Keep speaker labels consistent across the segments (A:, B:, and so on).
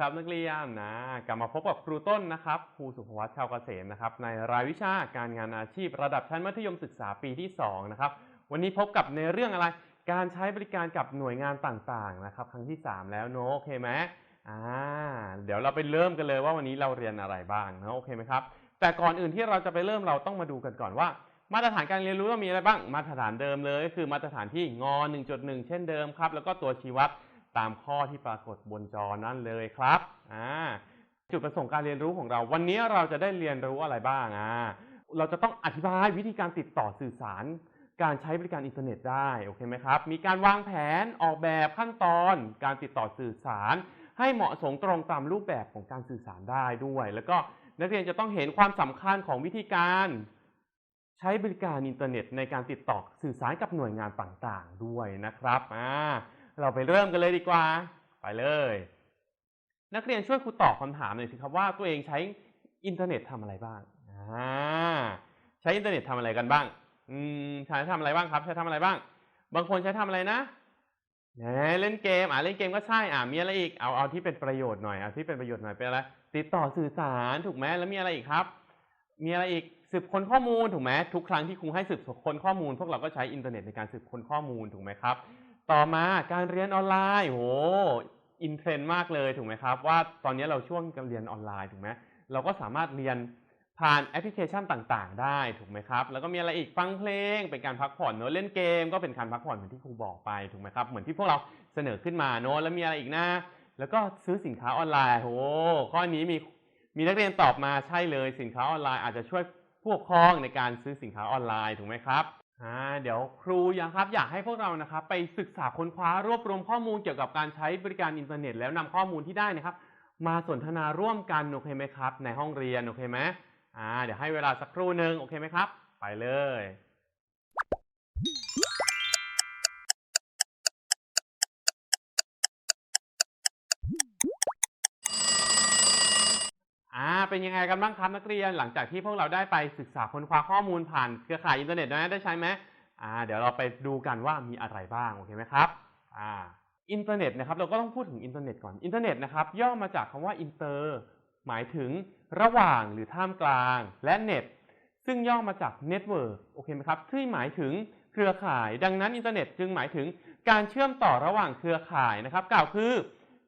A: ครับนักเรียนนะกลับมาพบกับครูต้นนะครับครูสุภวัชชาวเกษมนะครับในรายวิชาการงานอาชีพ ระดับชั้นมัธยมศึกษาปีที่2นะครับวันนี้พบกับในเรื่องอะไร การใช้บริการกับหน่วยงานต่างๆนะครับครั้งที่ 3 แล้วเนอะโอเคไหมอ่าเดี๋ยวเราไปเริ่มกันเลยว่าวันนี้เราเรียนอะไรบ้างนะโอเคไหมครับแต่ก่อนอื่นที่เราจะไปเริ่มเราต้องมาดูกันก่อนว่า มาตรฐานการเรียนรู้เรามีอะไรบ้าง มาตรฐานเดิมเลยก็คือมาตรฐานที่งอ 1.1 เช่นเดิมครับแล้วก็ตัวชี้วัด ตามข้อที่ปรากฏบนจอนั่นเลยครับอ่าจุดประสงค์การเรียนรู้ของเรา วันนี้เราจะได้เรียนรู้อะไรบ้างอ่าเราจะต้องอธิบายวิธีการติดต่อสื่อสาร การใช้บริการอินเทอร์เน็ตได้โอเคไหมครับ มีการวางแผนออกแบบขั้นตอน การติดต่อสื่อสาร ให้เหมาะสมตรงตามรูปแบบของการสื่อสารได้ด้วย แล้วก็นักเรียนจะต้องเห็นความสำคัญของวิธีการใช้บริการอินเทอร์เน็ตในการติดต่อสื่อสารกับหน่วยงานต่างๆ ด้วยนะครับอ่า เราไปเริ่มกันเลยดีกว่า ไปเลย นักเรียนช่วยครูตอบคำถามหน่อยสิครับว่าตัวเองใช้อินเทอร์เน็ตทำอะไรบ้างอ่าใช้อินเทอร์เน็ตทำอะไรกันบ้าง อืมใช้ทำอะไรบ้างครับ ใช้ทำอะไรบ้าง บางคนใช้ทำอะไรนะเล่นเกมอ่าเล่นเกมก็ใช่อ่ามีอะไรอีกเอาเอาที่เป็นประโยชน์หน่อยเอาที่เป็นประโยชน์หน่อยเป็นอะไรติดต่อสื่อสารถูกไหมแล้วมีอะไรอีกครับ มีอะไรอีกสืบค้นข้อมูลถูกไหมทุกครั้งที่ครูให้สืบค้นข้อมูล พวกเราก็ใช้อินเทอร์เน็ตในการสืบค้นข้อมูลถูกไหมครับ ต่อมาการเรียนออนไลน์โหอินเทรนด์มากเลยถูกไหมครับ ว่าตอนนี้เราช่วงการเรียนออนไลน์ถูกไหมเราก็สามารถเรียนผ่านแอปพลิเคชันต่างๆ ได้ถูกไหมครับ แล้วก็มีอะไรอีกฟังเพลงเป็นการพักผ่อนเนอะเล่นเกม ก็เป็นการพักผ่อนเหมือนที่ครูบอกไปถูกไหมครับเหมือนที่พวกเราเสนอขึ้นมาเนอะแล้วมีอะไรอีกนะแล้วก็ซื้อสินค้าออนไลน์โหข้อนี้มีมีนักเรียนตอบมาใช่เลยสินค้าออนไลน์อาจจะช่วยผู้ปกครองในการซื้อสินค้าออนไลน์ถูกไหมครับ อ่าเดี๋ยวครูยังครับ อยากให้พวกเรานะครับ ไปศึกษาค้นคว้ารวบรวมข้อมูลเกี่ยวกับการใช้บริการอินเทอร์เน็ต แล้วนำข้อมูลที่ได้นะครับ มาสนทนาร่วมกันโอเคไหมครับ ในห้องเรียนโอเคไหมอ่าเดี๋ยวให้เวลาสักครู่หนึ่งโอเคไหมครับ ไปเลย เป็นยังไงกันบ้างครับนักเรียนหลังจากที่พวกเราได้ไปศึกษาค้นคว้าข้อมูลผ่านเครือข่ายอินเทอร์เน็ตนะได้ใช้ไหมอ่าเดี๋ยวเราไปดูกันว่ามีอะไรบ้างโอเคไหมครับอ่าอินเทอร์เน็ตนะครับเราก็ต้องพูดถึงอินเทอร์เน็ตก่อนอินเทอร์เน็ตนะครับย่อมาจากคำว่าอินเตอร์หมายถึงระหว่างหรือท่ามกลางและเน็ตซึ่งย่อมาจากเน็ตเวิร์กโอเคไหมครับที่หมายถึงเครือข่าย ดังนั้นอินเทอร์เน็ตจึงหมายถึงการเชื่อมต่อระหว่างเครือข่ายนะครับกล่าวคือ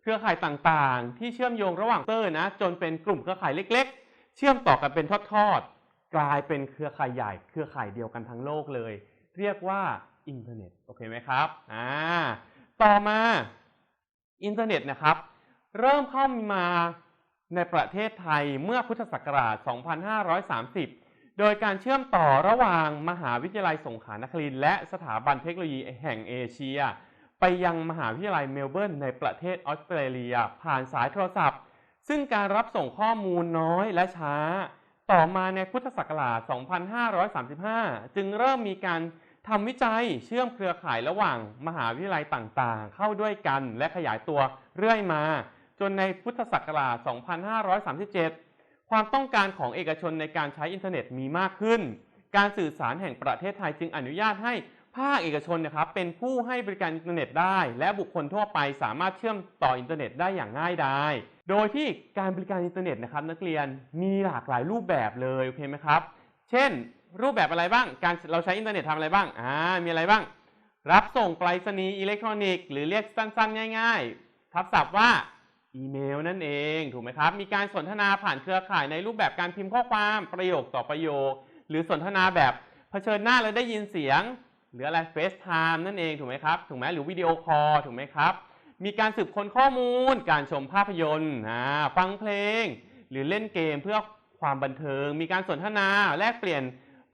A: เครือข่ายต่างๆ ที่เชื่อมโยงระหว่างเตอร์นะ จนเป็นกลุ่มเครือข่ายเล็ก ๆ เชื่อมต่อกันเป็นทอดๆ กลายเป็นเครือข่ายใหญ่ เครือข่ายเดียวกันทั้งโลกเลย เรียกว่าอินเทอร์เน็ตโอเคไหมครับอ่าต่อมาอินเทอร์เน็ตนะครับ เริ่มเข้ามาในประเทศไทยเมื่อพุทธศักราช 2530 โดยการเชื่อมต่อระหว่างมหาวิทยาลัยสงขลานครินทร์และสถาบันเทคโนโลยีแห่งเอเชีย ไปยังมหาวิทยาลัยเมลเบิร์นในประเทศออสเตรเลียผ่านสายโทรศัพท์ ซึ่งการรับส่งข้อมูลน้อยและช้า ต่อมาในพุทธศักราช 2535 จึงเริ่มมีการทำวิจัยเชื่อมเครือข่ายระหว่างมหาวิทยาลัยต่างๆ เข้าด้วยกันและขยายตัวเรื่อยมา จนในพุทธศักราช 2537 ความต้องการของเอกชนในการใช้อินเทอร์เน็ตมีมากขึ้น การสื่อสารแห่งประเทศไทยจึงอนุญาตให้ ภาคเอกชนนะครับเป็นผู้ให้บริการอินเทอร์เน็ตได้ และบุคคลทั่วไปสามารถเชื่อมต่ออินเทอร์เน็ตได้อย่างง่ายดายโดยที่การบริการอินเทอร์เน็ตนะครับนักเรียนมีหลากหลายรูปแบบเลยโอเคไหมครับ เช่น รูปแบบอะไรบ้าง การเราใช้อินเทอร์เน็ตทำอะไรบ้างอ่ามีอะไรบ้าง รับส่งไปรษณีย์อิเล็กทรอนิกส์หรือเรียกสั้นๆ ง่าย ๆ ทับศัพท์ว่าอีเมลนั่นเองถูกไหมครับ มีการสนทนาผ่านเครือข่ายในรูปแบบการพิมพ์ข้อความประโยคต่อประโยค หรือสนทนาแบบเผชิญหน้าแล้วได้ยินเสียง หรืออะไร FaceTime นั่นเองถูกไหมครับถูกไหมหรือวิดีโอคอลถูกไหมครับ มีการสืบค้นข้อมูล การชมภาพยนตร์ฟังเพลง หรือเล่นเกมเพื่อความบันเทิง มีการสนทนาแลกเปลี่ยน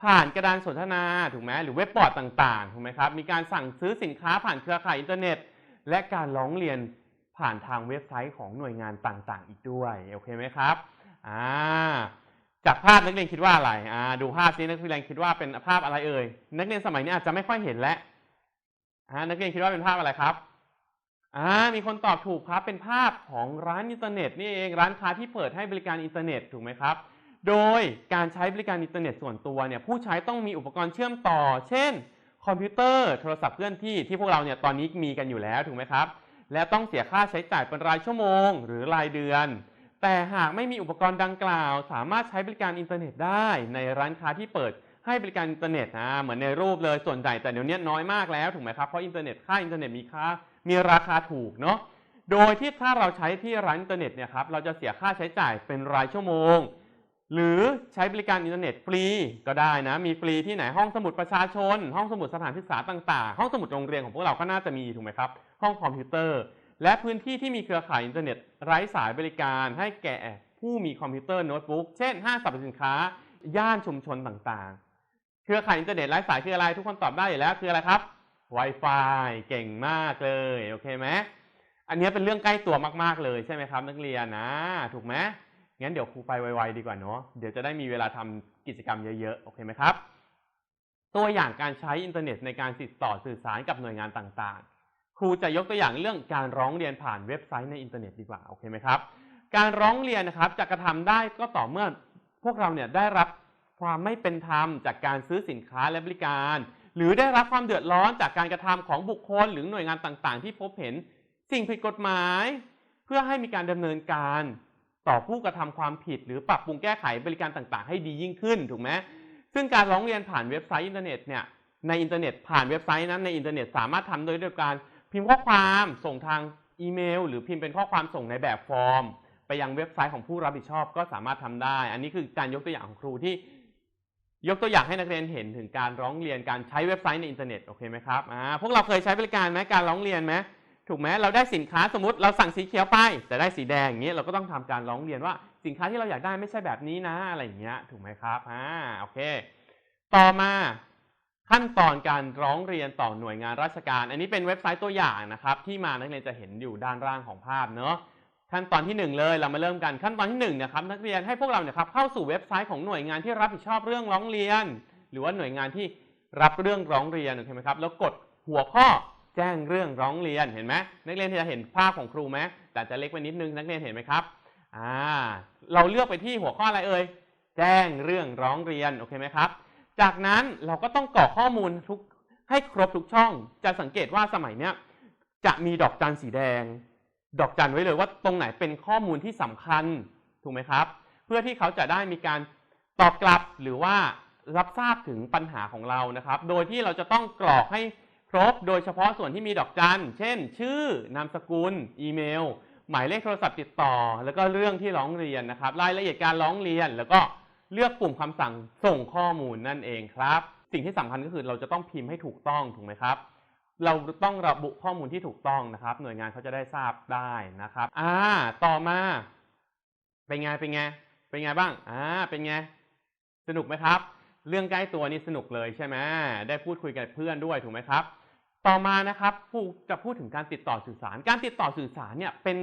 A: ผ่านกระดานสนทนาถูกไหมหรือเว็บบอร์ดต่างๆถูกไหมครับมีการสั่งซื้อสินค้าผ่านเครือข่ายอินเทอร์เน็ต และการร้องเรียนผ่านทางเว็บไซต์ของหน่วยงานต่างๆ อีกด้วยโอเคไหมครับอ่า จากภาพนักเรียนคิดว่าอะไรอ่าดูภาพนี้นักเรียนคิดว่าเป็นภาพอะไรเอ่ยนักเรียนสมัยนี้อาจจะไม่ค่อยเห็นแล้วอ่านักเรียนคิดว่าเป็นภาพอะไรครับอ่ามีคนตอบถูกครับเป็นภาพของร้านอินเทอร์เน็ตนี่เองร้านค้าที่เปิดให้บริการอินเทอร์เน็ตถูกไหมครับ โดยการใช้บริการอินเทอร์เน็ตส่วนตัวเนี่ยผู้ใช้ต้องมีอุปกรณ์เชื่อมต่อ เช่น คอมพิวเตอร์โทรศัพท์เคลื่อนที่ที่พวกเราเนี่ยตอนนี้มีกันอยู่แล้วถูกไหมครับ และต้องเสียค่าใช้จ่ายเป็นรายชั่วโมง หรือรายเดือน แต่หากไม่มีอุปกรณ์ดังกล่าว สามารถใช้บริการอินเทอร์เน็ตได้ในร้านค้าที่เปิดให้บริการอินเทอร์เน็ตอ่าเหมือนในรูปเลยส่วนใหญ่แต่เดี๋ยวนี้น้อยมากแล้วถูกไหมครับเพราะอินเทอร์เน็ตค่าอินเทอร์เน็ตมีค่ามีราคาถูกเนาะโดยที่ถ้าเราใช้ที่ร้านอินเทอร์เน็ตเนี่ยครับเราจะเสียค่าใช้จ่ายเป็นรายชั่วโมง หรือใช้บริการอินเทอร์เน็ตฟรีก็ได้นะ มีฟรีที่ไหนห้องสมุดประชาชน ห้องสมุดสถานศึกษาต่าง ๆ ห้องสมุดโรงเรียนของพวกเราก็น่าจะมีถูกไหมครับ ห้องคอมพิวเตอร์ และพื้นที่ที่มีเครือข่ายอินเทอร์เน็ตไร้สายบริการให้แก่ผู้มีคอมพิวเตอร์โน้ตบุ๊กเช่นห้างสรรพสินค้า ย่านชุมชนต่างๆ เครือข่ายอินเทอร์เน็ตไร้สายคืออะไรทุกคนตอบได้อยู่แล้วคืออะไรครับ Wi-Fi เก่งมากเลยโอเคไหมอันนี้เป็นเรื่องใกล้ตัวมากๆเลยใช่ไหมครับ นักเรียนนะ ถูกไหมงั้นเดี๋ยวครูไปไวๆดีกว่าเนาะเดี๋ยวจะได้มีเวลาทำกิจกรรมเยอะๆโอเคไหมครับ ตัวอย่างการใช้อินเทอร์เน็ตในการติดต่อสื่อสารกับหน่วยงานต่างๆ ครูจะยกตัวอย่างเรื่องการร้องเรียนผ่านเว็บไซต์ในอินเทอร์เน็ตดีกว่าโอเคไหมครับ การร้องเรียนนะครับจะกระทำได้ก็ต่อเมื่อพวกเราเนี่ยได้รับความไม่เป็นธรรมจากการซื้อสินค้าและบริการ หรือได้รับความเดือดร้อนจากการกระทำของบุคคล หรือหน่วยงานต่างๆ ที่พบเห็นสิ่งผิดกฎหมาย เพื่อให้มีการดำเนินการต่อผู้กระทำความผิด หรือปรับปรุงแก้ไขบริการต่างๆ ให้ดียิ่งขึ้นถูกไหมซึ่งการร้องเรียนผ่านเว็บไซต์อินเทอร์เน็ตเนี่ยในอินเทอร์เน็ตผ่านเว็บไซต์นั้นในอินเทอร์เน็ตสามารถทำโดยด้วยการ พิมพ์ข้อความส่งทางอีเมล หรือพิมพ์เป็นข้อความส่งในแบบฟอร์ม ไปยังเว็บไซต์ของผู้รับผิดชอบก็สามารถทำได้ อันนี้คือการยกตัวอย่างของครูที่ ยกตัวอย่างให้นักเรียนเห็นถึงการร้องเรียนการใช้เว็บไซต์ในอินเทอร์เน็ตโอเคไหมครับอ่าพวกเราเคยใช้บริการไหมการร้องเรียนไหมถูกไหมเราได้สินค้าสมมติเราสั่งสีเขียวไป แต่ได้สีแดงอย่างเงี้ยเราก็ต้องทำการร้องเรียนว่าสินค้าที่เราอยากได้ไม่ใช่แบบนี้นะอะไรอย่างเงี้ยถูกไหมครับอ่าโอเค ต่อมา ขั้นตอนการร้องเรียนต่อหน่วยงานราชการ อันนี้เป็นเว็บไซต์ตัวอย่างนะครับ ที่มานักเรียนจะเห็นอยู่ด้านล่างของภาพเนาะขั้นตอนที่หนึ่งเลยเรามาเริ่มกันขั้นตอนที่หนึ่งนะครับนักเรียนให้พวกเราเนี่ยครับเข้าสู่เว็บไซต์ของหน่วยงานที่รับผิดชอบเรื่องร้องเรียน หรือว่าหน่วยงานที่รับเรื่องร้องเรียนโอเคไหมครับ แล้วกดหัวข้อแจ้งเรื่องร้องเรียนเห็นไหมนักเรียนจะเห็นภาพของครูไหมแต่จะเล็กไปนิดนึงนักเรียนเห็นไหมครับอ่าเราเลือกไปที่หัวข้ออะไรเอ่ยแจ้งเรื่องร้องเรียนโอเคไหมครับ จากนั้นเราก็ต้องกรอกข้อมูลทุกให้ครบทุกช่อง จะสังเกตว่าสมัยเนี้ยจะมีดอกจันสีแดง ดอกจันไว้เลยว่าตรงไหนเป็นข้อมูลที่สำคัญถูกไหมครับ เพื่อที่เขาจะได้มีการตอบกลับหรือว่ารับทราบถึงปัญหาของเรานะครับ โดยที่เราจะต้องกรอกให้ครบ โดยเฉพาะส่วนที่มีดอกจัน เช่น ชื่อ นามสกุล อีเมล หมายเลขโทรศัพท์ติดต่อ แล้วก็เรื่องที่ร้องเรียนนะครับ รายละเอียดการร้องเรียน แล้วก็ เลือกปุ่มคำสั่งส่งข้อมูลนั่นเองครับ สิ่งที่สำคัญก็คือเราจะต้องพิมพ์ให้ถูกต้องถูกไหมครับ เราต้องระบุข้อมูลที่ถูกต้องนะครับ หน่วยงานเขาจะได้ทราบได้นะครับ อ่า ต่อมา เป็นไงเป็นไงเป็นไงบ้าง อ่า เป็นไง สนุกไหมครับ เรื่องใกล้ตัวนี่สนุกเลยใช่ไหมได้พูดคุยกับเพื่อนด้วยถูกไหมครับ ต่อมานะครับผู้จะพูดถึงการติดต่อสื่อสาร การติดต่อสื่อสารเนี่ยเป็น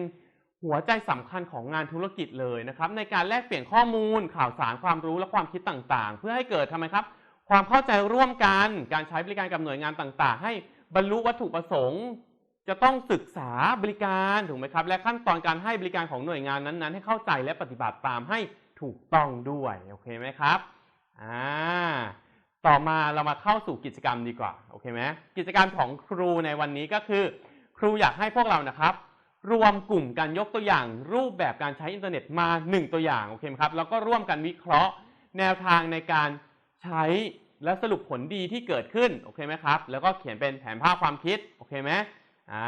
A: หัวใจสำคัญของงานธุรกิจเลยนะครับ ในการแลกเปลี่ยนข้อมูล ข่าวสารความรู้และความคิดต่างๆ เพื่อให้เกิดทำไมครับ ความเข้าใจร่วมกัน การใช้บริการกับหน่วยงานต่างๆ ให้บรรลุวัตถุประสงค์ จะต้องศึกษาบริการถูกไหมครับ และขั้นตอนการให้บริการของหน่วยงานนั้นๆ ให้เข้าใจและปฏิบัติตามให้ถูกต้องด้วยโอเคไหมครับอ่าต่อมาเรามาเข้าสู่กิจกรรมดีกว่าโอเคไหมกิจกรรมของครูในวันนี้ก็คือ ครูอยากให้พวกเรานะครับ รวมกลุ่มการยกตัวอย่าง รูปแบบการใช้อินเทอร์เน็ตมา 1 ตัวอย่างโอเคไหมครับแล้วก็ร่วมกันวิเคราะห์ แนวทางในการใช้และสรุปผลดีที่เกิดขึ้นโอเคไหมครับ แล้วก็เขียนเป็นแผนภาพความคิดโอเคไหมอ่า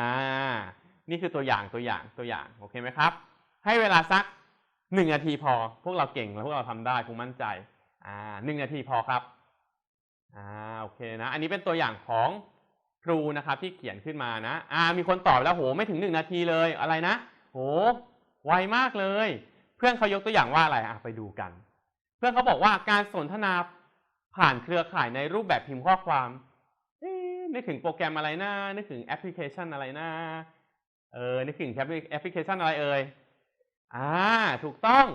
A: นี่คือตัวอย่างตัวอย่างตัวอย่างโอเคไหมครับ ให้เวลาสักหนึ่งนาทีพอ พวกเราเก่งแล้วพวกเราทำได้คงมั่นใจอ่าหนึ่งนาทีพอครับอ่าโอเคนะ อันนี้เป็นตัวอย่างของ ครูนะครับที่เขียนขึ้นมานะ อ่า มีคนตอบแล้วโหไม่ถึงหนึ่งนาทีเลยอะไรนะ โห ไวมากเลย เพื่อนเขายกตัวอย่างว่าอะไรอะไปดูกัน เพื่อนเขาบอกว่าการสนทนาผ่านเครือข่ายในรูปแบบพิมพ์ข้อความนึกถึงโปรแกรมอะไรนะนึกถึงแอปพลิเคชันอะไรนะเออนึกถึงแอปพลิเคชันอะไรเอ่ยอ่าถูกต้อง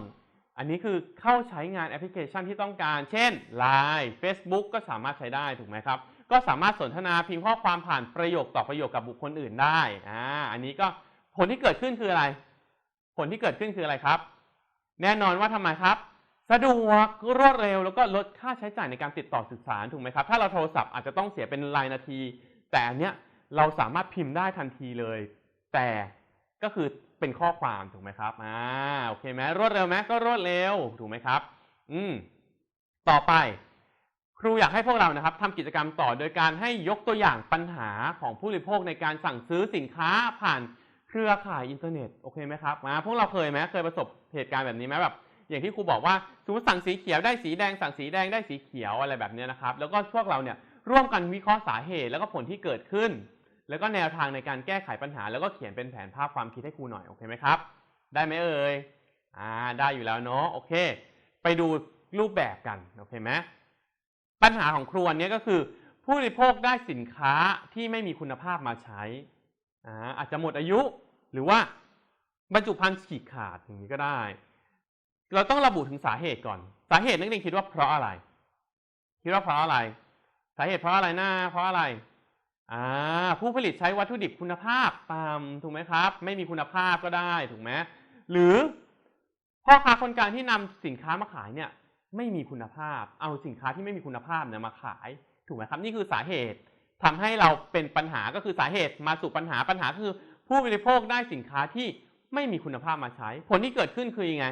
A: อันนี้คือเข้าใช้งานแอปพลิเคชันที่ต้องการ เช่น Line Facebook ก็สามารถใช้ได้ถูกไหมครับ ก็สามารถสนทนาพิมพ์ข้อความผ่านประโยคต่อประโยคกับบุคคลอื่นได้อ่าอันนี้ก็ผลที่เกิดขึ้นคืออะไร ผลที่เกิดขึ้นคืออะไรครับ แน่นอนว่าทำไมครับ สะดวกรวดเร็วแล้วก็ลดค่าใช้จ่ายในการติดต่อสื่อสารถูกไหมครับ ถ้าเราโทรศัพท์อาจจะต้องเสียเป็นรายนาที แต่อันเนี้ยเราสามารถพิมพ์ได้ทันทีเลย แต่ก็คือเป็นข้อความถูกไหมครับอ่าโอเคไหมรวดเร็วไหมก็รวดเร็วถูกไหมครับ อืมต่อไป ครูอยากให้พวกเรานะครับทำกิจกรรมต่อโดยการให้ยกตัวอย่างปัญหาของผู้บริโภคในการสั่งซื้อสินค้าผ่านเครือข่ายอินเทอร์เน็ตโอเคไหมครับมาพวกเราเคยไหมเคยประสบเหตุการณ์แบบนี้ไหมแบบอย่างที่ครูบอกว่าสมมติสั่งสีเขียวได้สีแดงสั่งสีแดงได้สีเขียวอะไรแบบนี้นะครับแล้วก็พวกเราเนี่ยร่วมกันวิเคราะห์สาเหตุแล้วก็ผลที่เกิดขึ้น แล้วก็แนวทางในการแก้ไขปัญหา แล้วก็เขียนเป็นแผนภาพความคิดให้ครูหน่อยโอเคไหมครับได้ไหมเอ่ยอ่าได้อยู่แล้วเนาะโอเค ไปดูรูปแบบกันโอเคไหม ปัญหาของครูอันเนี้ยก็คือ ผู้บริโภคได้สินค้าที่ไม่มีคุณภาพมาใช้อ่าอาจจะหมดอายุหรือว่าบรรจุภัณฑ์ฉีกขาดอย่างนี้ก็ได้ เราต้องระบุถึงสาเหตุก่อน สาเหตุนักเรียนคิดว่าเพราะอะไร คิดว่าเพราะอะไร สาเหตุเพราะอะไรนะเพราะอะไรอ่าผู้ผลิตใช้วัตถุดิบคุณภาพต่ำถูกไหมครับ ไม่มีคุณภาพก็ได้ถูกไหมหรือพ่อค้าคนกลางที่นำสินค้ามาขายเนี่ย ไม่มีคุณภาพ เอาสินค้าที่ไม่มีคุณภาพเนี่ยมาขาย ถูกไหมครับ นี่คือสาเหตุทำให้เราเป็นปัญหาก็คือสาเหตุมาสู่ปัญหาปัญหาคือ ผู้บริโภคได้สินค้าที่ไม่มีคุณภาพมาใช้ ผลที่เกิดขึ้นคือยังไง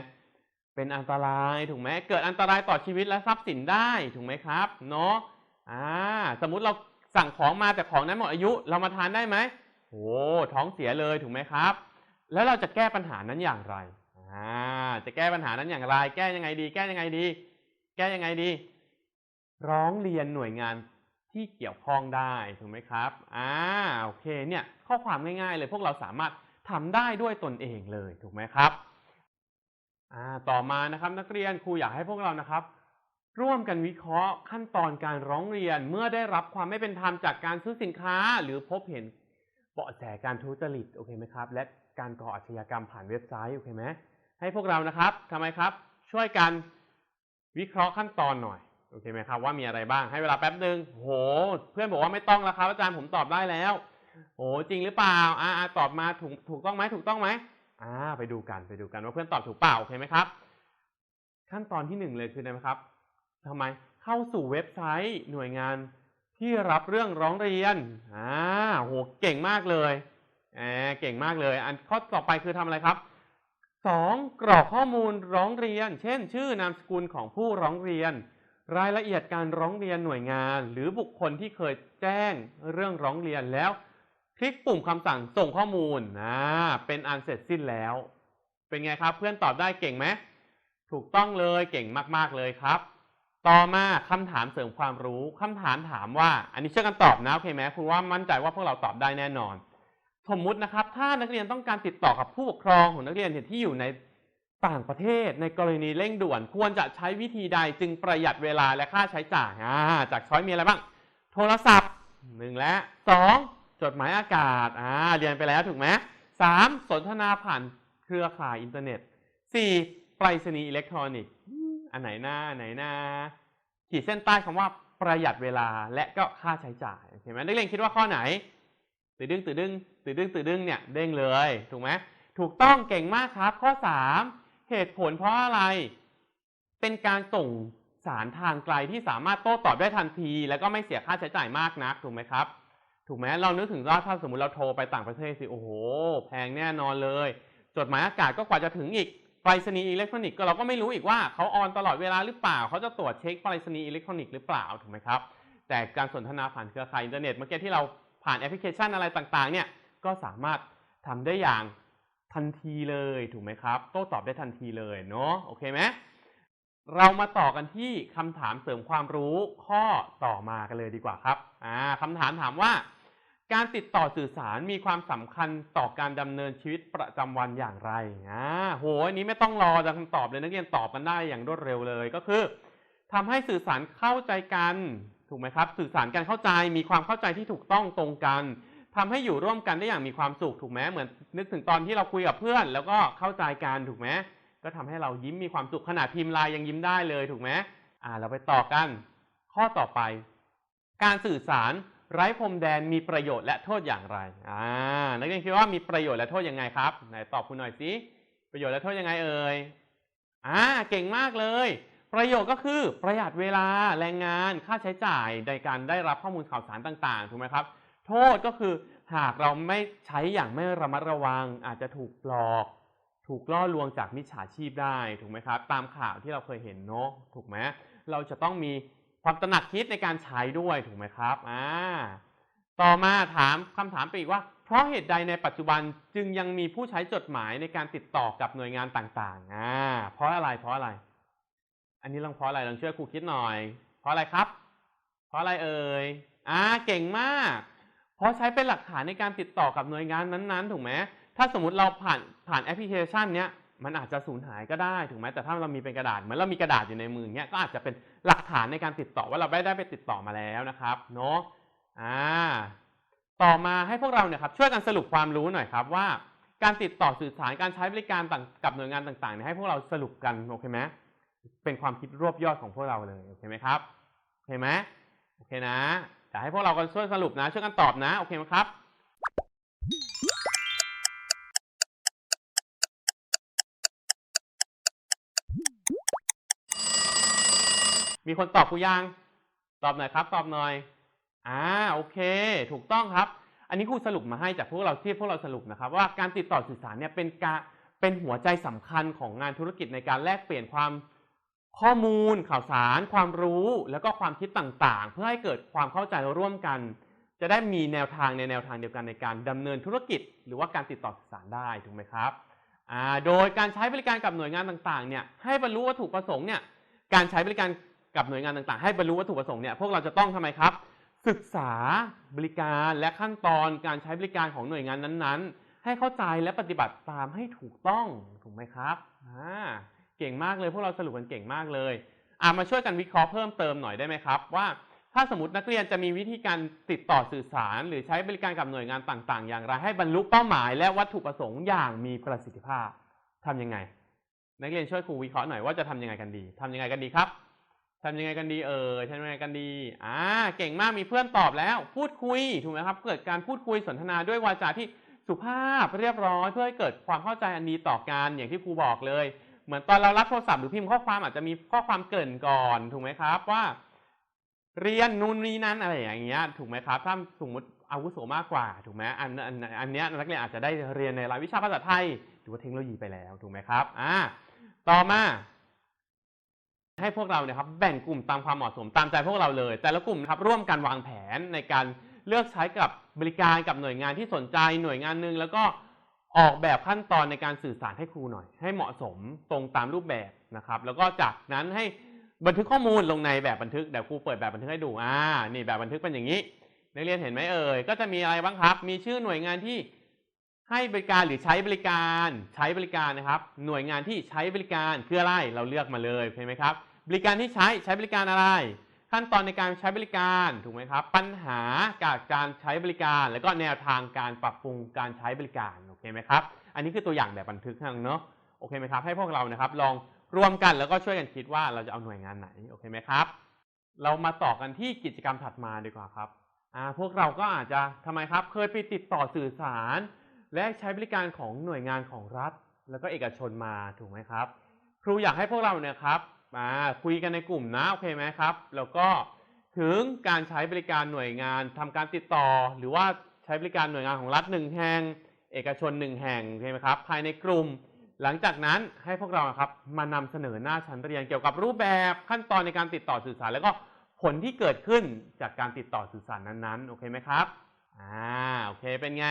A: เป็นอันตรายถูกไหมเกิดอันตรายต่อชีวิตและทรัพย์สินได้ถูกไหมครับ เนาะอ่าสมมุติเราสั่งของมาแต่ของนั้นหมดอายุเรามาทานได้ไหมโอ้ท้องเสียเลยถูกไหมครับ แล้วเราจะแก้ปัญหานั้นอย่างไรอ่าจะแก้ปัญหานั้นอย่างไร แก้ยังไงดี แก้ยังไงดี ก้ยังไงดี ร้องเรียนหน่วยงานที่เกี่ยวข้องได้ถูกไหมครับอ่าโอเคเนี่ยข้อความง่ายๆเลยพวกเราสามารถทำได้ด้วยตนเองเลยถูกไหมครับอ่าต่อมานะครับนักเรียนครูอยากให้พวกเรานะครับ ร่วมกันวิเคราะห์ขั้นตอนการร้องเรียนเมื่อได้รับความไม่เป็นธรรมจากการซื้อสินค้า หรือพบเห็นเบาะแสการทุจริตโอเคไหมครับ และการก่ออาชญากรรมผ่านเว็บไซต์โอเคไหมให้พวกเรานะครับทำไมครับ ช่วยกัน วิเคราะห์ขั้นตอนหน่อยโอเคไหมครับว่ามีอะไรบ้างให้เวลาแป๊บหนึ่งโห เพื่อนบอกว่าไม่ต้องแล้วครับ อาจารย์ผมตอบได้แล้วโอ้จริงหรือเปล่าอ่าตอบมาถูกถูกต้องไหมถูกต้องไหมอ่าไปดูกันไปดูกันว่าเพื่อนตอบถูกเปล่าโอเคไหมครับ ขั้นตอนที่หนึ่งเลยคืออะไรไหครับทำไมเข้าสู่เว็บไซต์หน่วยงานที่รับเรื่องร้องเรียนอ่าโหเก่งมากเลยแหมเก่งมากเลย อันข้อต่อไปคือทำอะไรครับ สองกรอกข้อมูลร้องเรียน เช่น ชื่อนามสกุลของผู้ร้องเรียน รายละเอียดการร้องเรียนหน่วยงาน หรือบุคคลที่เคยแจ้งเรื่องร้องเรียนแล้ว คลิกปุ่มคำสั่งส่งข้อมูลนะเป็นอันเสร็จสิ้นแล้ว เป็นไงครับเพื่อนตอบได้เก่งไหมถูกต้องเลยเก่งมาก ๆ เลยครับ ต่อมาคำถามเสริมความรู้คำถามถามว่า อันนี้เชื่อกันตอบนะโอเคไหมคุณว่ามั่นใจว่าพวกเราตอบได้แน่นอน สมมุตินะครับ ถ้านักเรียนต้องการติดต่อกับผู้ปกครองของนักเรียนที่อยู่ในต่างประเทศในกรณีเร่งด่วน ควรจะใช้วิธีใดจึงประหยัดเวลาและค่าใช้จ่ายอ่าจากช้อยมีอะไรบ้าง โทรศัพท์หนึ่งและสองจดหมายอากาศอ่าเรียนไปแล้วถูกไหมสามสนทนาผ่านเครือข่ายอินเทอร์เน็ตสี่ไปรษณีย์อิเล็กทรอนิกส์อันไหนหน้าไหนหน้าขีดเส้นใต้คำว่าประหยัดเวลาและก็ค่าใช้จ่ายโอเคไหมนักเรียนคิดว่าข้อไหน ตื่นดึงตื่นดึงตื่นดึงตื่นดึงเนี่ยเด้งเลย ถูกไหมถูกต้องเก่งมากครับ ข้อสามเหตุผลเพราะอะไร เป็นการส่งสารทางไกลที่สามารถโต้ตอบได้ทันที แล้วก็ไม่เสียค่าใช้จ่ายมากนัก ถูกไหมครับ ถูกไหมเรานึกถึงว่าถ้าสมมติเราโทรไปต่างประเทศสิ โอ้โห แพงแน่นอนเลย จดหมายอากาศก็กว่าจะถึงอีกไปรษณีย์อิเล็กทรอนิกส์ก็เราก็ไม่รู้อีกว่าเขาออนตลอดเวลาหรือเปล่า เขาจะตรวจเช็คไปรษณีย์อิเล็กทรอนิกส์หรือเปล่าถูกไหมครับ แต่การสนทนาผ่านเครือข่ายอินเทอร์เน็ตเมื่อกี้ที่เราผ่านแอปพลิเคชันอะไรต่างๆเนี่ย ก็สามารถทำได้อย่างทันทีเลยถูกไหมครับ โต้ตอบได้ทันทีเลยเนาะโอเคไหมเรามาต่อกันที่คำถามเสริมความรู้ข้อต่อมากันเลยดีกว่าครับอ่าคำถามถามว่า การติดต่อสื่อสารมีความสำคัญต่อการดำเนินชีวิตประจำวันอย่างไรอ่าโหอันนี้ไม่ต้องรอจะคำตอบเลยนักเรียนตอบกันได้อย่างรวดเร็วเลยก็คือทำให้สื่อสารเข้าใจกันถูกไหมครับ สื่อสารกันเข้าใจมีความเข้าใจที่ถูกต้องตรงกัน ทำให้อยู่ร่วมกันได้อย่างมีความสุขถูกไหมเหมือนนึกถึงตอนที่เราคุยกับเพื่อน แล้วก็เข้าใจกันถูกไหมก็ทำให้เรายิ้มมีความสุขขนาดพิมพ์ไลน์ยังยิ้มได้เลยถูกไหมอ่า เราไปต่อกัน ข้อต่อไป การสื่อสารไร้พรมแดนมีประโยชน์และโทษอย่างไรอ่านักเรียนคิดว่ามีประโยชน์และโทษยังไงครับไหนตอบคุณหน่อยสิประโยชน์และโทษยังไงเอ่ยอ่าเก่งมากเลย ประโยชน์ก็คือประหยัดเวลาแรงงานค่าใช้จ่ายในการได้รับข้อมูลข่าวสารต่างๆถูกไหมครับ โทษก็คือหากเราไม่ใช้อย่างไม่ระมัดระวัง อาจจะถูกหลอก ถูกล่อลวงจากมิจฉาชีพได้ถูกไหมครับ ตามข่าวที่เราเคยเห็นเนาะถูกไหมเราจะต้องมีความตระหนักคิดในการใช้ด้วยถูกไหมครับอ่าต่อมาถามคำถามไปอีกว่า เพราะเหตุใดในปัจจุบันจึงยังมีผู้ใช้จดหมายในการติดต่อกับหน่วยงานต่างๆอ่าเพราะอะไรเพราะอะไร อันนี้ลองเพราะอะไรลองช่วยครูคิดหน่อย เพราะอะไรครับ เพราะอะไรเอ่ยอ่าเก่งมาก เพราะใช้เป็นหลักฐานในการติดต่อกับหน่วยงานนั้นๆ ถูกไหมถ้าสมมติเราผ่านผ่านแอปพลิเคชันเนี้ยมันอาจจะสูญหายก็ได้ถูกไหมแต่ถ้าเรามีเป็นกระดาษเหมือนเรามีกระดาษอยู่ในมือเนี้ยก็อาจจะเป็นหลักฐานในการติดต่อว่าเราได้ได้ไปติดต่อมาแล้วนะครับเนาะอ่าต่อมาให้พวกเราเนี่ยครับช่วยกันสรุปความรู้หน่อยครับว่า การติดต่อสื่อสารการใช้บริการต่างกับหน่วยงานต่างๆเนี่ยให้พวกเราสรุปกันโอเคไหมเป็นความคิดรวบยอดของพวกเราเลยโอเคไหมครับโอเคไหมโอเคนะ จะให้พวกเรากันช่วยสรุปนะ ช่วยกันตอบนะ โอเคไหมครับมีคนตอบกูยังตอบหน่อยครับ ตอบหน่อยอ่าโอเค ถูกต้องครับ อันนี้ครูสรุปมาให้จากพวกเราที่พวกเราสรุปนะครับ ว่าการติดต่อสื่อสารเนี่ยเป็นการเป็นหัวใจสำคัญของงานธุรกิจในการแลกเปลี่ยนความ ข้อมูลข่าวสาร ความรู้แล้วก็ความคิดต่างๆ เพื่อให้เกิดความเข้าใจร่วมกัน จะได้มีแนวทางในแนวทางเดียวกันในการดำเนินธุรกิจ หรือว่าการติดต่อสื่อสารได้ถูกไหมครับโดยการใช้บริการกับหน่วยงานต่างๆเนี่ยให้บรรลุวัตถุประสงค์เนี่ยการใช้บริการกับหน่วยงานต่างๆ ให้บรรลุวัตถุประสงค์เนี่ยพวกเราจะต้องทำไมครับ ศึกษาบริการและขั้นตอนการใช้บริการของหน่วยงานนั้นๆ ให้เข้าใจและปฏิบัติตามให้ถูกต้องถูกไหมครับอ่า เก่งมากเลยพวกเราสรุปกันเก่งมากเลยอ่ามาช่วยกันวิเคราะห์เพิ่มเติมหน่อยได้ไหมครับ ว่าถ้าสมมตินักเรียนจะมีวิธีการติดต่อสื่อสาร หรือใช้บริการกับหน่วยงานต่างๆ อย่างไร ให้บรรลุเป้าหมาย และวัตถุประสงค์อย่างมีประสิทธิภาพทำยังไง นักเรียนช่วยครูวิเคราะห์หน่อยว่าจะทำยังไงกันดีทำยังไงกันดีครับทำยังไงกันดีเออทำยังไงกันดีอ่าเก่งมากมีเพื่อนตอบแล้ว พูดคุยถูกไหมครับ เกิดการพูดคุยสนทนาด้วยวาจาที่สุภาพเรียบร้อย เพื่อให้เกิดความเข้าใจอันดีต่อกันอย่างที่ครูบอกเลย เหมือนตอนเรารับโทรศัพท์หรือพิมพ์ข้อความอาจจะมีข้อความเกินก่อนถูกไหมครับ ว่า เรียนนู่นนี่นั่นอะไรอย่างเงี้ยถูกไหมครับ ถ้าสมมติอาวุโสมากกว่าถูกไหมอันอันอันเนี้ยนักเรียนอาจจะได้เรียนในรายวิชาภาษาไทยหรือว่าเทคโนโลยีไปแล้วถูกไหมครับอ่าต่อมาให้พวกเราเนี่ยครับแบ่งกลุ่มตามความเหมาะสมตามใจพวกเราเลย แต่ละกลุ่มครับร่วมกันวางแผนในการเลือกใช้กับบริการกับหน่วยงานที่สนใจหน่วยงานหนึ่งแล้วก็ ออกแบบขั้นตอนในการสื่อสารให้ครูหน่อย ให้เหมาะสมตรงตามรูปแบบนะครับ แล้วก็จากนั้นให้บันทึกข้อมูลลงในแบบบันทึกเดี๋ยวครูเปิดแบบบันทึกให้ดูอ่านี่แบบบันทึกเป็นอย่างนี้นักเรียนเห็นไหมเอ่ยก็จะมีอะไรบ้างครับ มีชื่อหน่วยงานที่ให้บริการหรือใช้บริการใช้บริการนะครับ หน่วยงานที่ใช้บริการคืออะไรเราเลือกมาเลยเห็นไหมครับ บริการที่ใช้ใช้บริการอะไร ขั้นตอนในการใช้บริการถูกไหมครับ ปัญหาการการใช้บริการ แล้วก็แนวทางการปรับปรุงการใช้บริการโอเคไหมครับอันนี้คือตัวอย่างแบบบันทึกทางเนาะโอเคไหมครับ ให้พวกเรานะครับลองร่วมกันแล้วก็ช่วยกันคิดว่าเราจะเอาหน่วยงานไหนโอเคไหมครับ เรามาต่อกันที่กิจกรรมถัดมาดีกว่าครับอ่าพวกเราก็อาจจะทำไมครับ เคยไปติดต่อสื่อสาร และใช้บริการของหน่วยงานของรัฐ แล้วก็เอกชนมาถูกไหมครับ ครูอยากให้พวกเราเนี่ยครับ มาคุยกันในกลุ่มนะโอเคไหมครับ แล้วก็ถึงการใช้บริการหน่วยงานทำการติดต่อ หรือว่าใช้บริการหน่วยงานของรัฐหนึ่งแห่งเอกชนหนึ่งแห่งโอเคไหมครับ ภายในกลุ่ม หลังจากนั้นให้พวกเราครับมานำเสนอหน้าชั้นเรียนเกี่ยวกับรูปแบบขั้นตอนในการติดต่อสื่อสาร แล้วก็ผลที่เกิดขึ้นจากการติดต่อสื่อสารนั้นๆโอเคไหมครับอ่าโอเคเป็นไง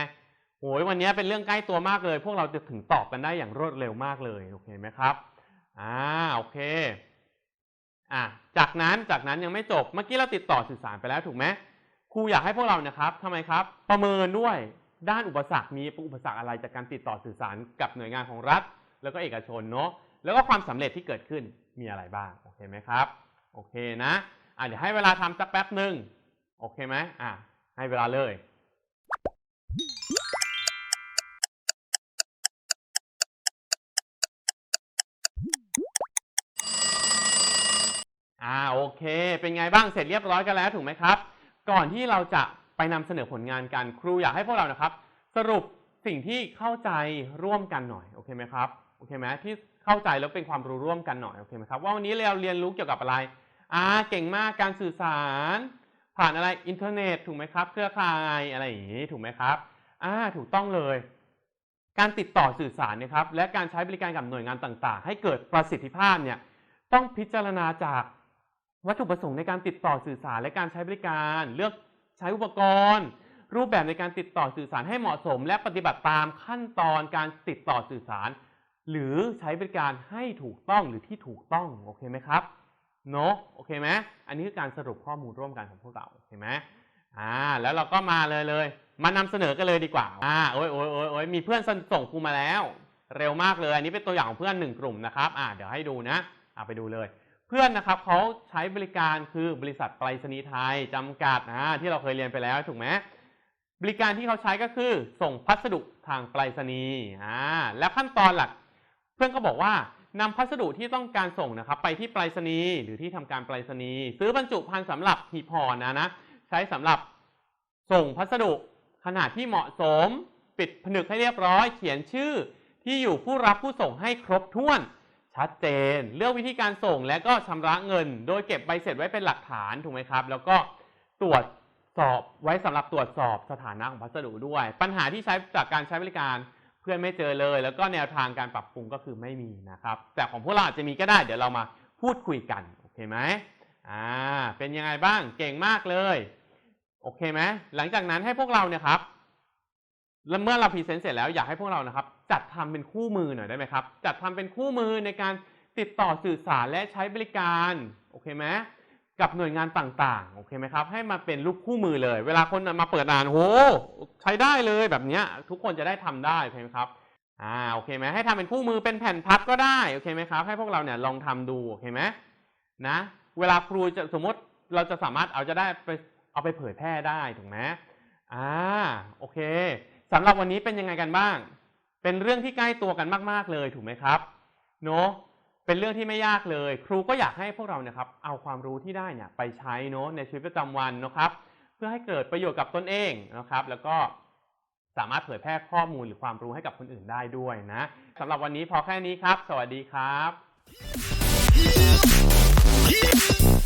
A: โหยวันนี้เป็นเรื่องใกล้ตัวมากเลย พวกเราจะถึงตอบกันได้อย่างรวดเร็วมากเลยโอเคไหมครับอ่าโอเค อะจากนั้นจากนั้นยังไม่จบเมื่อกี้เราติดต่อสื่อสารไปแล้วถูกไหมครูอยากให้พวกเรานะครับทำไมครับ ประเมินด้วยด้านอุปสรรคมีอุปสรรคอะไรจากการติดต่อสื่อสารกับหน่วยงานของรัฐ แล้วก็เอกชนเนาะแล้วก็ความสำเร็จที่เกิดขึ้นมีอะไรบ้างโอเคไหมครับโอเคนะอะเดี๋ยวให้เวลาทำสักแป๊บหนึ่งโอเคไหมอะให้เวลาเลย อ่าโอเค เป็นไงบ้างเสร็จเรียบร้อยกันแล้วถูกไหมครับ ก่อนที่เราจะไปนำเสนอผลงานกันครูอยากให้พวกเรานะครับ สรุปสิ่งที่เข้าใจร่วมกันหน่อยโอเคไหมครับโอเคไหมที่เข้าใจแล้วเป็นความรู้ร่วมกันหน่อยโอเคไหมครับว่าวันนี้เราเรียนรู้เกี่ยวกับอะไรอ่าเก่งมากการสื่อสาร ผ่านอะไรอินเทอร์เน็ตถูกไหมครับ เครือข่ายอะไรอย่างนี้ถูกไหมครับอ่าถูกต้องเลย การติดต่อสื่อสารนะครับและการใช้บริการกับหน่วยงานต่าง ๆ ให้เกิดประสิทธิภาพเนี่ยต้องพิจารณาจาก วัตถุประสงค์ในการติดต่อสื่อสารและการใช้บริการ เลือกใช้อุปกรณ์ รูปแบบในการติดต่อสื่อสารให้เหมาะสม และปฏิบัติตามขั้นตอนการติดต่อสื่อสาร หรือใช้บริการให้ถูกต้องหรือที่ถูกต้องโอเคไหมครับเนาะโอเคไหมอันนี้คือการสรุปข้อมูลร่วมกันของพวกเราโอเคไหมอ่าแล้วเราก็มาเลยเลย มานำเสนอกันเลยดีกว่าอ่าโอ้ยโอ้ยโอ้ยโอ้ยมีเพื่อนส่งครูมาแล้ว เร็วมากเลย อันนี้เป็นตัวอย่างของเพื่อนหนึ่งกลุ่มนะครับอ่าเดี๋ยวให้ดูนะอ่าไปดูเลย เพื่อนนะครับเขาใช้บริการคือบริษัทไปรษณีย์ไทยจำกัดอ่าที่เราเคยเรียนไปแล้วถูกไหมบริการที่เขาใช้ก็คือส่งพัสดุทางไปรษณีย์อ่าแล้วขั้นตอนหลัก เพื่อนก็บอกว่านำพัสดุที่ต้องการส่งนะครับ ไปที่ไปรษณีย์หรือที่ทำการไปรษณีย์ซื้อบรรจุภัณฑ์สำหรับหีบห่อนะนะใช้สำหรับส่งพัสดุขนาดที่เหมาะสม ปิดผนึกให้เรียบร้อย เขียนชื่อที่อยู่ผู้รับผู้ส่งให้ครบถ้วน ชัดเจน เลือกวิธีการส่งและก็ชำระเงิน โดยเก็บใบเสร็จไว้เป็นหลักฐานถูกไหมครับ แล้วก็ตรวจสอบไว้สำหรับตรวจสอบสถานะของพัสดุด้วย ปัญหาที่ใช้จากการใช้บริการเพื่อนไม่เจอเลย แล้วก็แนวทางการปรับปรุงก็คือไม่มีนะครับ แต่ของพวกเราอาจจะมีก็ได้ เดี๋ยวเรามาพูดคุยกันโอเคไหมอ่าเป็นยังไงบ้างเก่งมากเลยโอเคไหมหลังจากนั้นให้พวกเราเนี่ยครับแล้วเมื่อเราพรีเซนต์เสร็จแล้วอยากให้พวกเรานะครับ จัดทำเป็นคู่มือหน่อยได้ไหมครับ จัดทำเป็นคู่มือในการติดต่อสื่อสารและใช้บริการโอเคไหมกับหน่วยงานต่างๆโอเคไหมครับ ให้มาเป็นรูปคู่มือเลย เวลาคนมาเปิดอ่านโหใช้ได้เลยแบบนี้ทุกคนจะได้ทำได้โอเคไหมครับอ่าโอเคไหมให้ทำเป็นคู่มือเป็นแผ่นพับก็ได้โอเคไหมครับให้พวกเราเนี่ยลองทำดูโอเคไหมนะ เวลาครูจะสมมติเราจะสามารถเอาจะได้ไปเอาไปเผยแพร่ได้ถูกไหมอ่าโอเคสำหรับวันนี้เป็นยังไงกันบ้าง เป็นเรื่องที่ใกล้ตัวกันมาก ๆ เลยถูกไหมครับเนาะเป็นเรื่องที่ไม่ยากเลย ครูก็อยากให้พวกเราเนี่ยครับเอาความรู้ที่ได้เนี่ยไปใช้เนาะในชีวิตประจำวันนะครับ เพื่อให้เกิดประโยชน์กับตนเองนะครับ แล้วก็สามารถเผยแพร่ข้อมูลหรือความรู้ให้กับคนอื่นได้ด้วยนะสำหรับวันนี้พอแค่นี้ครับ สวัสดีครับ